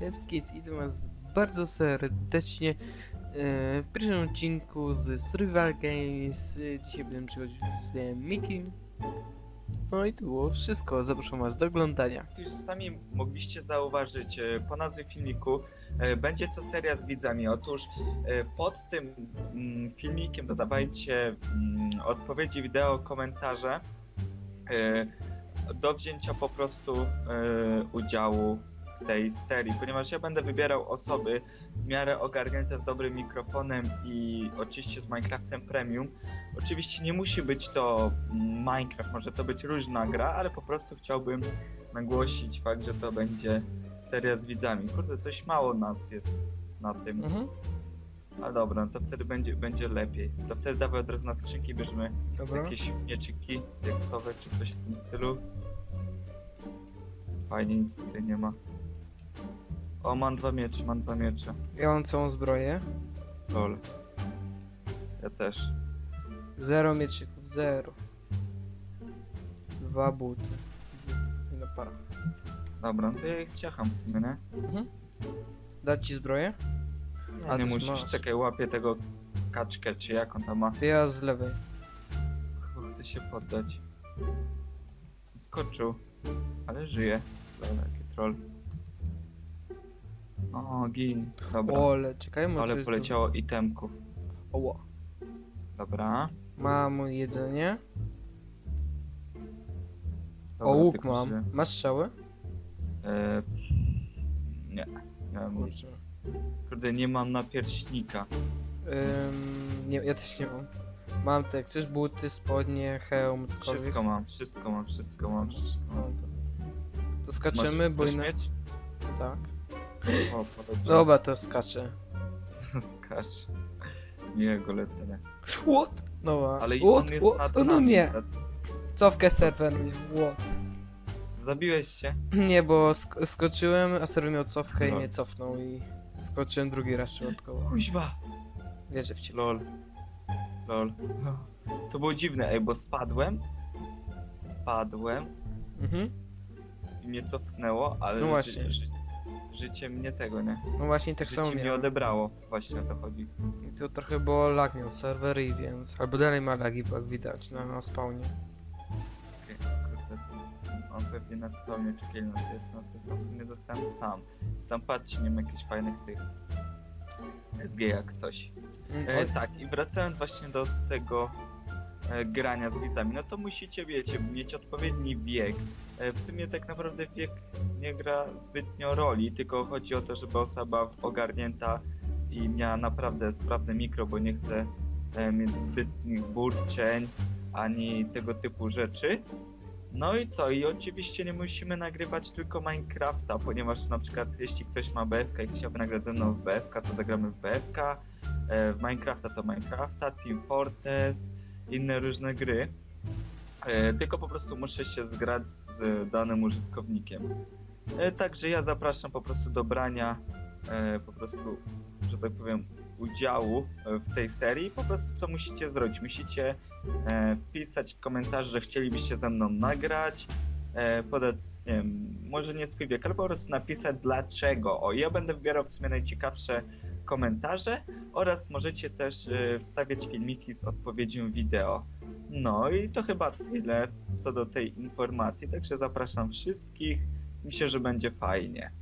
Jest i was bardzo serdecznie e, w pierwszym odcinku z Survival Games. Dzisiaj będę przychodzić z Miki. No i to było wszystko. Zapraszam was do oglądania. Jak już sami mogliście zauważyć e, po nazwie filmiku, e, będzie to seria z widzami. Otóż pod tym mm, filmikiem dodawajcie mm, odpowiedzi wideo, komentarze do wzięcia po prostu udziału w tej serii, ponieważ ja będę wybierał osoby w miarę ogarnięte z dobrym mikrofonem i oczywiście z Minecraftem Premium. Oczywiście nie musi być to Minecraft, może to być różna gra, ale po prostu chciałbym nagłosić fakt, że to będzie seria z widzami. Kurde, coś mało nas jest na tym. Mhm. Ale dobra, to wtedy będzie, będzie lepiej. To wtedy dawaj od razu na skrzynki i bierzemy Dobra. jakieś mieczyki deksowe czy coś w tym stylu. Fajnie, nic tutaj nie ma. O, mam dwa miecze, mam dwa miecze. Ja mam całą zbroję. Lol. Ja też. Zero mieczyków, zero. Dwa buty. Jedna para. Dobra, no to ja ich ciacham w sumie, nie? Mhm. Dać ci zbroję? Nie, A, nie ty musisz, masz. czekaj, łapię tego kaczkę, czy jak on tam ma. Ja z lewej. Chyba chce się poddać. Skoczył, ale żyje. Dobra, jaki troll. O, gin. Dobra, Ole, czekaj, może... ale poleciało itemków. Oła. Dobra. Mam jedzenie. Dobra, o, łuk tylko, mam. że- Masz strzały? E, nie, nie mam Kurczę. nic. Kurde, nie mam napierśnika. Ym, nie, ja też nie mam. Mam te, chcesz buty, spodnie, hełm, cokolwiek? Wszystko mam, wszystko mam, wszystko mam, wszystko No, mam. to, to skaczemy, Masz, bo chcesz inna... mieć? Tak. O, polecę. Dobra, to skaczę. Skacz. Miłego lecenia. What? Dobra. Ale What? on jest What? nad No nami. nie. Cofkę serwer. What? Zabiłeś się? Nie, bo sk- skoczyłem, a serwer miał cofkę i No. mnie cofnął i skoczyłem drugi raz przypadkowo. Kuźwa. Wierzę w ciebie. Lol. Lol. To było dziwne, ej, bo spadłem. Spadłem Mhm. i mnie cofnęło, ale No właśnie. ży, życie mnie tego, nie? No właśnie tak życie samo mnie miałem. odebrało. Właśnie o to chodzi. I to trochę było lag miał serwer i więc... Albo dalej ma lagi, bo jak widać na, na spawnie. Okej, kurde. On pewnie na spawnie czekaj, nas jest, nas jest. No w sumie zostałem sam. Tam patrzcie, nie ma jakichś fajnych tych SG jak coś. Mm, E, tak, i wracając właśnie do tego grania z widzami, no to musicie, wiecie, mieć odpowiedni wiek. E, w sumie tak naprawdę wiek nie gra zbytnio roli, tylko chodzi o to, żeby osoba ogarnięta i miała naprawdę sprawne mikro, bo nie chce e, mieć zbytnich burczeń ani tego typu rzeczy. No i co? I oczywiście nie musimy nagrywać tylko Minecrafta, ponieważ na przykład jeśli ktoś ma BFK i chciałby nagrać ze mną w BFK, to zagramy w BFK. E, w Minecrafta to Minecrafta, Team Fortress, inne różne gry. E, tylko po prostu muszę się zgrać z danym użytkownikiem. E, także ja zapraszam po prostu do brania e, po prostu, że tak powiem, udziału w tej serii. Po prostu co musicie zrobić? Musicie wpisać w komentarz, że chcielibyście ze mną nagrać, podać, nie wiem, może nie swój wiek, ale po prostu napisać dlaczego. O, ja będę wybierał w sumie najciekawsze komentarze oraz możecie też e, wstawiać filmiki z odpowiedzią wideo. No i to chyba tyle co do tej informacji, także zapraszam wszystkich. Myślę, że będzie fajnie.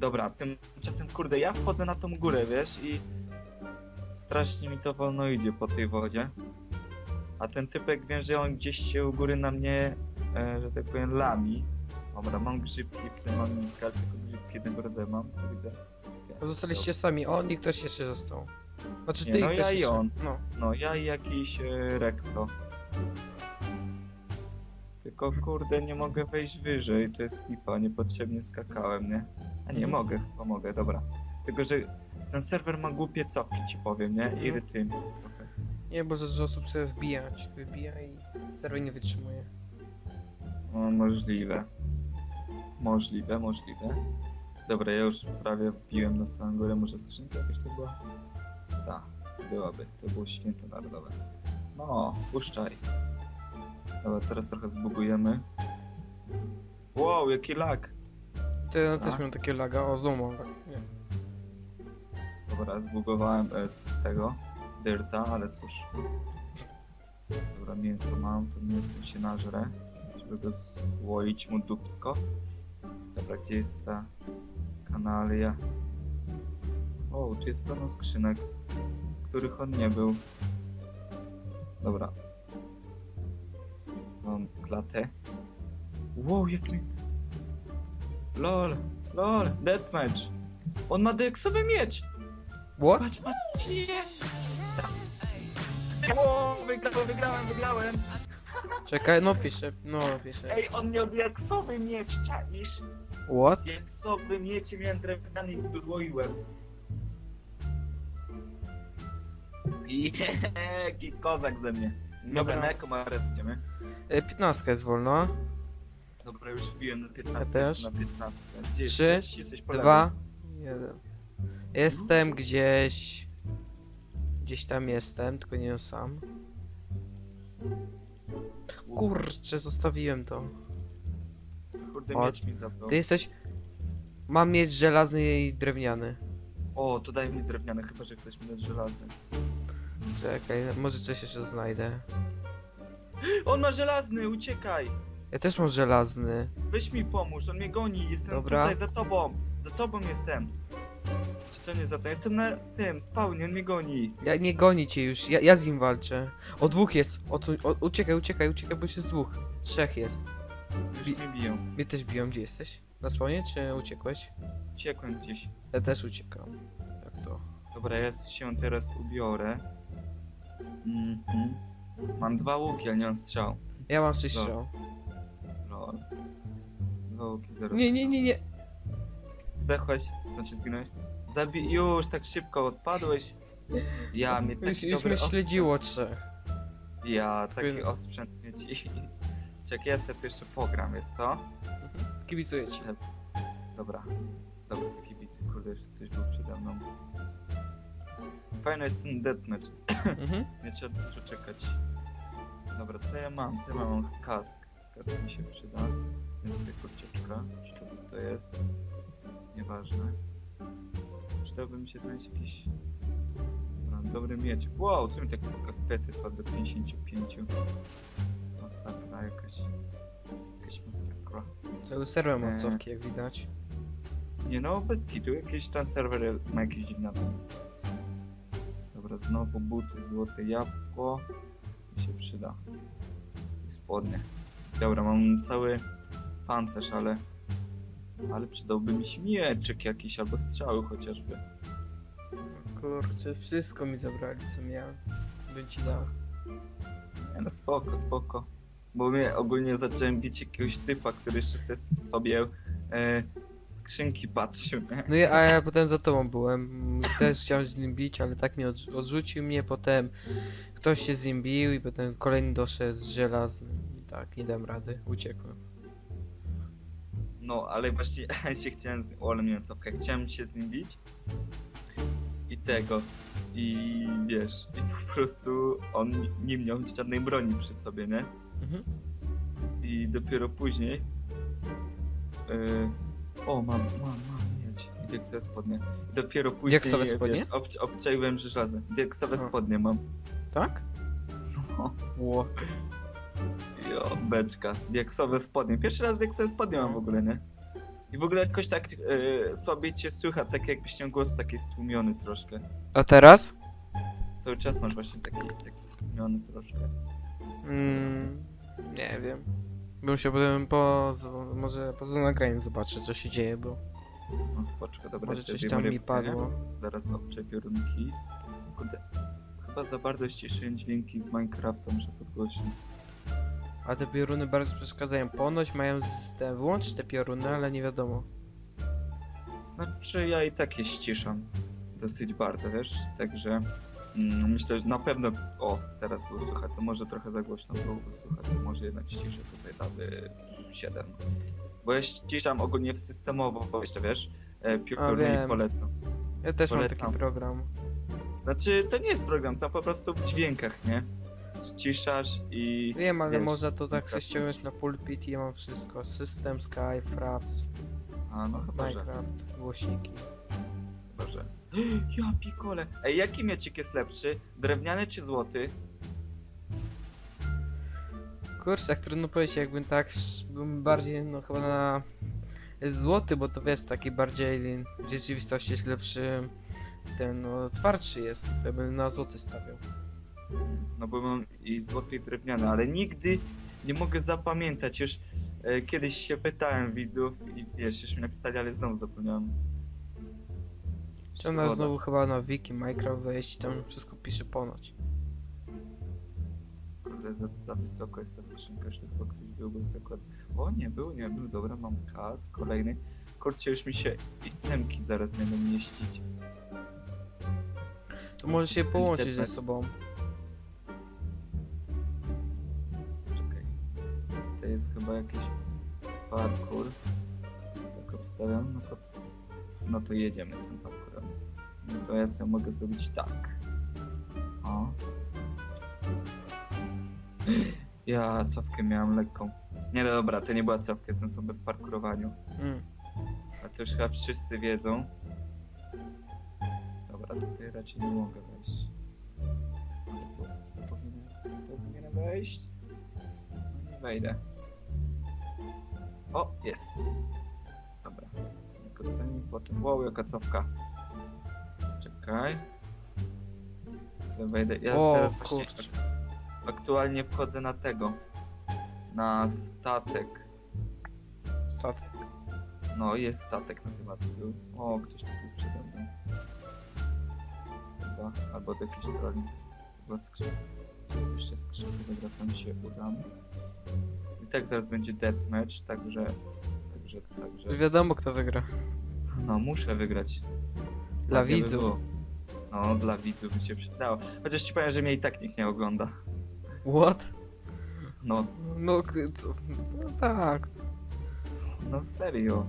Dobra, tymczasem kurde, ja wchodzę na tą górę, wiesz, i strasznie mi to wolno idzie po tej wodzie. A ten typek wiem, że on gdzieś się u góry na mnie, e, że tak powiem, lami. Dobra, mam grzybki, w sumie mam niska, tylko grzybki jednego rodzaju mam, to widzę. Zostaliście sami, on i ktoś jeszcze został. Znaczy Nie, ty no i ktoś ja i jeszcze. on. No. No, ja i jakiś e, Rexo. Tylko kurde, nie mogę wejść wyżej, to jest lipa, niepotrzebnie skakałem, nie? A nie Mhm. mogę, chyba mogę, dobra. Tylko, że ten serwer ma głupie cofki, ci powiem, nie? Mhm. Irytuje mnie trochę. Nie, bo za dużo osób sobie wbijać. Wybija i serwer nie wytrzymuje. O, możliwe. Możliwe, możliwe. Dobra, ja już prawie wbiłem na samą górę, może skrzynka jakaś to była? Tak, byłaby, to było święto narodowe. No, puszczaj. Dobra, teraz trochę zbugujemy. Wow, jaki lag! To ja też A? miałem takie laga, o zoom tak, nie. Dobra, zbugowałem e, tego dyrta, ale cóż. Dobra, mięso mam, to mięso się nażrę, żeby go złoić mu dupsko. Dobra, gdzie jest ta kanalia? O, tu jest pełno skrzynek, których on nie był. Dobra. Mam klatę. Wow, jak mi... LOL, LOL, deathmatch. On ma deksowy miecz! What? Patrz, patrz! O, wygrałem, wygrałem, wygrałem! Czekaj, no piszę, no piszę. Ej, on miał diaksowy miecz, czaisz? What? Diaksowy miecz, miałem drewniany i go złoiłem. Jaki kozak ze mnie. Dobra, Dobra. na jaką arenę idziemy? E, 15 jest wolno. Dobra, już wbiłem na 15. Ja też. Na 15. Gdzie Trzy, jesteś? Jesteś po lewej. Dwa, jeden. Jestem gdzieś... Gdzieś tam jestem, tylko nie sam. Kurczę, zostawiłem to. Kurde, O, miecz mi zabrał. Ty jesteś... Mam mieć żelazny i drewniany. O, to daj mi drewniane, chyba że chcesz mieć żelazny. Czekaj, może coś jeszcze znajdę. On ma żelazny, uciekaj! Ja też mam żelazny. Weź mi pomóż, on mnie goni, jestem Dobra. tutaj za tobą, za tobą jestem. Czy to nie za to? Jestem na tym, spawnie, on mnie goni. Ja nie goni cię już, ja, ja z nim walczę. O dwóch jest, o, co- o uciekaj, uciekaj, uciekaj, bo już jest dwóch. Trzech jest. Już Bi- mnie biją. Mnie też biją, gdzie jesteś? Na spawnie, czy uciekłeś? Uciekłem gdzieś. Ja też uciekam. Jak to? Dobra, ja się teraz ubiorę. Mhm. Mam dwa łuki, ale nie mam strzał. Ja mam sześć No. strzał. Lol. Dwa łuki, zero Nie, nie, nie, nie. Zdechłeś? Znaczy zginąłeś? Zabij... Już, tak szybko odpadłeś. Ja, mnie Już, taki już dobry mnie śledziło trzech. Ja, taki osprzęt mieć. Czek, ja sobie tu jeszcze pogram, jest co? Mhm. Kibicuję ci. Dobra. Dobra, te kibice, kurde, jeszcze ktoś był przede mną. Fajny jest ten deathmatch. Mhm. Nie trzeba dużo czekać. Dobra, co ja mam? Co ja mam? Mam kask. Kask mi się przyda. Jest sobie kurczeczka. Czy to co to jest? Nieważne. Przydałby mi się znaleźć jakiś... Dobra, dobry miecz. Wow, co mi tak FPS spadł do 55? Masakra jakaś. Jakaś masakra. Cały serwer Eee. mocowki, jak widać. Nie no, bez kitu, jakiś ten serwer ma jakieś dziwne. Dobra, znowu buty, złote jabłko. Mi się przyda. I spodnie. Dobra, mam cały pancerz, ale... Ale przydałby mi się mieczyk jakiś, albo strzały chociażby. Kurczę, wszystko mi zabrali, co miałem. Bym ci dał. Nie no, spoko, spoko. Bo mnie ogólnie zacząłem bić jakiegoś typa, który jeszcze se- sobie e, skrzynki patrzył, nie? No i, a ja potem za tobą byłem. Też chciałem z nim bić, ale tak mnie odrzu- odrzucił mnie. Potem ktoś się z nim bił i potem kolejny doszedł z żelaznym. I tak, nie dam rady. Uciekłem. No, ale właśnie się chciałem z o, ale miałem cofkę. Chciałem się z nim bić i tego. I wiesz, i po prostu on nie miał żadnej broni przy sobie, nie? Mhm. I dopiero później. Yy, o, mam, mam, mam mieć. I deksowe spodnie. I dopiero później, Diaksowe spodnie? wiesz, obc obczaiłem, że żelazne. Diaksowe A. spodnie mam. Tak? No, Ło. jo, beczka. Diaksowe spodnie. Pierwszy raz diaksowe spodnie mam w ogóle, nie? I w ogóle jakoś tak yy, słabiej cię słychać, tak jakbyś miał głos taki stłumiony troszkę. A teraz? Cały czas masz właśnie taki, taki stłumiony troszkę. Mm, nie wiem. Bym się potem po... może poza nagraniem zobaczyć, co się dzieje, bo No spoczko, dobra. może coś tam mi padło. Zaraz obczę piorunki. Kurde, chyba za bardzo ściszyłem dźwięki z Minecrafta, muszę podgłośnić. A te pioruny bardzo przeszkadzają. Ponoć mają z te, wyłączyć te pioruny, ale nie wiadomo. Znaczy ja i tak je ściszam. Dosyć bardzo, wiesz? Także myślę, że na pewno... O, teraz było słychać, to może trochę za głośno było słychać, to może jednak ściszę tutaj damy 7. Bo ja ściszam ogólnie w systemowo jeszcze, wiesz? E, wiem. i polecam. Ja też mam Polecam. taki program. Znaczy, to nie jest program, to po prostu w dźwiękach, nie? Ściszasz i... Wiem, ale wiesz, można to tak sobie mikrofon. ściągnąć na pulpit i ja mam wszystko. System, Sky, Fraps. A no chyba, że. Minecraft, głośniki. Chyba, że. Ja pikole. Ej, jaki miecik jest lepszy? Drewniany czy złoty? Kurczę, tak trudno powiedzieć, jakbym tak sz- bym bardziej, no chyba na złoty, bo to wiesz, taki bardziej w rzeczywistości jest lepszy, ten no twardszy jest, to bym na złoty stawiał. No bo mam i złoty i drewniany, ale nigdy nie mogę zapamiętać. Już e, kiedyś się pytałem widzów i wiesz, już mi napisali, ale znowu zapomniałem. Trzeba Szkoda. znowu chyba na wiki Minecraft wejść, tam wszystko pisze ponoć. Kurde, za, za wysoko jest ta skrzynka, już to chyba ktoś był, bo jest dokładnie... O, nie był, nie był, dobra, mam kas, kolejny. Kurczę, już mi się itemki zaraz nie będą mieścić. To może się połączyć ze sobą. Czekaj. To jest chyba jakiś parkour. Tak obstawiam, no to... No to jedziemy z tym parkourem. No to ja sobie mogę zrobić tak. O. Ja cofkę miałem lekką. Nie no dobra, to nie była cofka, jestem sobie w parkurowaniu. Mm. A to już chyba wszyscy wiedzą. Dobra, tutaj raczej nie mogę wejść. Tu powinienem, tu powinienem wejść. No nie wejdę. O, jest. Potem... Wow, jaka cofka. Czekaj. Sobie wejdę. Ja o, teraz właśnie kurczę. aktualnie wchodzę na tego. Na statek. Statek. No, jest statek na tym był. O, ktoś tu był przede mną. Chyba, albo to jakiś trolling. Chyba skrzynka. Jest jeszcze skrzynka, dobra, tam się udam. I tak zaraz będzie deathmatch, także... Także, także... Wiadomo kto wygra. No, muszę wygrać. Dla Tak, jakby widzów. było. No, dla widzów by się przydało. Chociaż ci powiem, że mnie i tak nikt nie ogląda. What? No, No, k- to, no tak. No serio.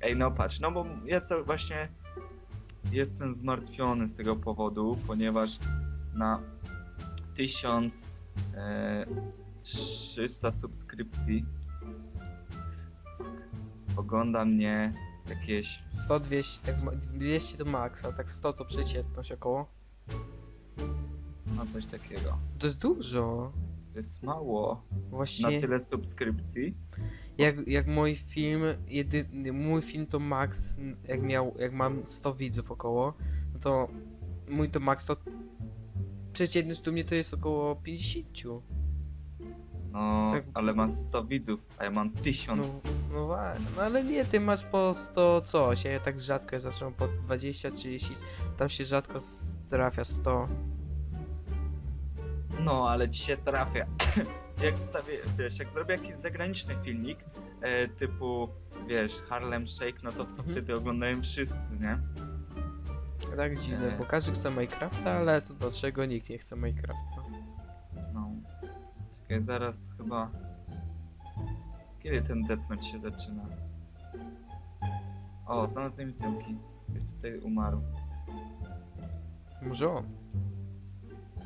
Ej, no patrz, no bo ja co właśnie jestem zmartwiony z tego powodu, ponieważ na 1300 subskrypcji ogląda mnie jakieś 100, 200, tak, ma- 200 to maks, a tak 100 to przeciętność około. no coś takiego. To jest dużo. To jest mało na Właśnie tyle subskrypcji. jak, jak mój film, jedy, mój film to max, jak miał, jak mam 100 widzów około, no to mój to max to przeciętność u mnie to jest około 50. No, Tak. ale ma 100 widzów, a ja mam 1000. No, no właśnie, no ale nie, ty masz po 100 coś, ja tak rzadko ja zacząłem po 20, 30, tam się rzadko s- trafia 100. No, ale ci się trafia. jak wstawię, wiesz, jak zrobię jakiś zagraniczny filmik, e, typu, wiesz, Harlem Shake, no to, to Mhm. wtedy oglądają wszyscy, nie? Tak dziwne, Nie. bo każdy chce Minecrafta, ale co do czego nikt nie chce Minecrafta. Czekaj, zaraz chyba... Kiedy ten deathmatch się zaczyna? O, znalazłem itemki. Ktoś tutaj umarł. Może on.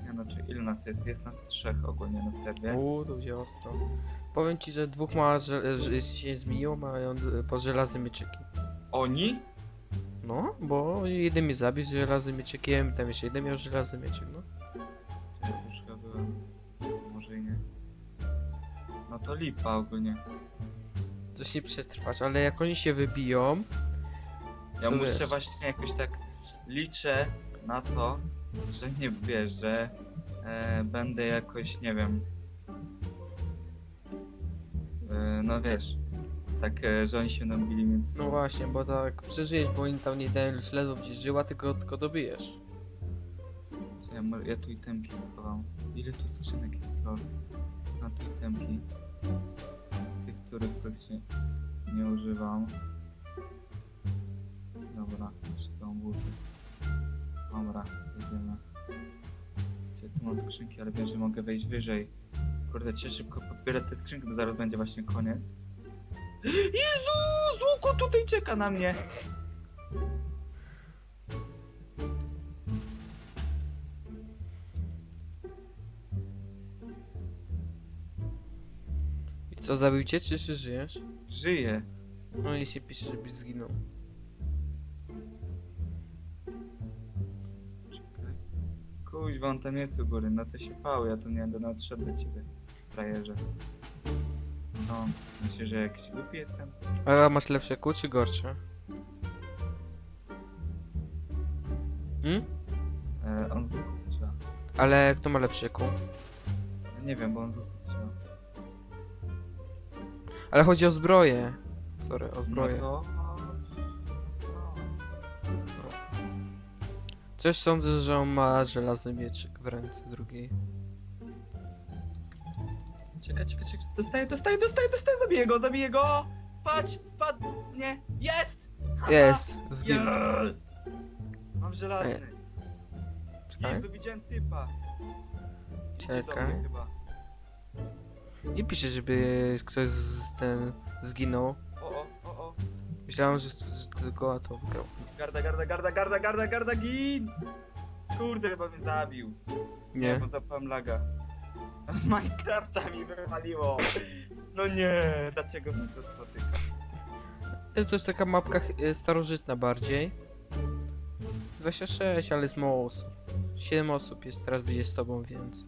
Nie no, czy ile nas jest? Jest nas trzech ogólnie na serwie. Uuu, to będzie ostro. Powiem ci, że dwóch ma, że, że się zmieniło, mają po żelazne mieczyki. Oni? No, bo jeden mnie zabił z żelaznym mieczykiem, tam jeszcze jeden miał żelazny mieczyk, no. To lipa ogólnie. Coś nie przetrwasz, ale jak oni się wybiją, Ja To muszę wiesz. właśnie jakoś tak liczę na to, że nie wiesz, że e, będę jakoś, nie wiem. E, no wiesz, tak, e, że oni się nam bili, więc. no właśnie, bo tak przeżyjesz, bo oni tam nie dają już ledwo ci żyła, tylko, tylko dobijesz. Ja, mo- ja tu itemki schowam. Ile tu skrzynek jest lol? Są tu itemki. Tych, których praktycznie nie używam. Dobra, szukam buty. Dobra, jedziemy. Gdzie tu mam skrzynki, ale wiem, że mogę wejść wyżej. Kurde, cię szybko pozbierać te skrzynki, bo zaraz będzie właśnie koniec. Jezu! Złuko tutaj czeka na mnie! Co, zabił cię, czy, czy żyjesz? Żyje. No i się pisze, żebyś zginął. Czekaj. Kuźwa, on tam jest u góry, no to się pał, ja tu nie będę nadszedł do ciebie, frajerze. Co? Myślisz, że jakiś głupi jestem? A masz lepsze kół czy gorsze? Hmm? E, on z łuku strzela. Ale kto ma lepsze kół? Nie wiem, bo on z łuku. Ale chodzi o zbroję. Sorry, o zbroję. No. Coś sądzę, że on ma żelazny mieczyk w ręce drugiej. Czekaj, czekaj, czekaj. Dostaję, dostaję, dostaję, dostaję, zabiję go, zabiję go! Patrz, spadł! Nie, jest! Haha! Jest! Zginął. Jest! Mam żelazny. Czekaj. Jezu, widziałem typa. Idzie do Czekaj. chyba. Nie pisze, żeby ktoś z ten zginął. O, o, o, o. Myślałem, że, że tylko a to wygrał. Garda, garda, garda, garda, garda, garda, gin! Kurde, chyba mnie zabił. Nie. bo zapałem laga. Minecrafta mi wywaliło. No nie, dlaczego mi to spotyka? E, To jest taka mapka e, starożytna bardziej. 26, ale jest mało osób. 7 osób jest, teraz będzie z tobą, więc.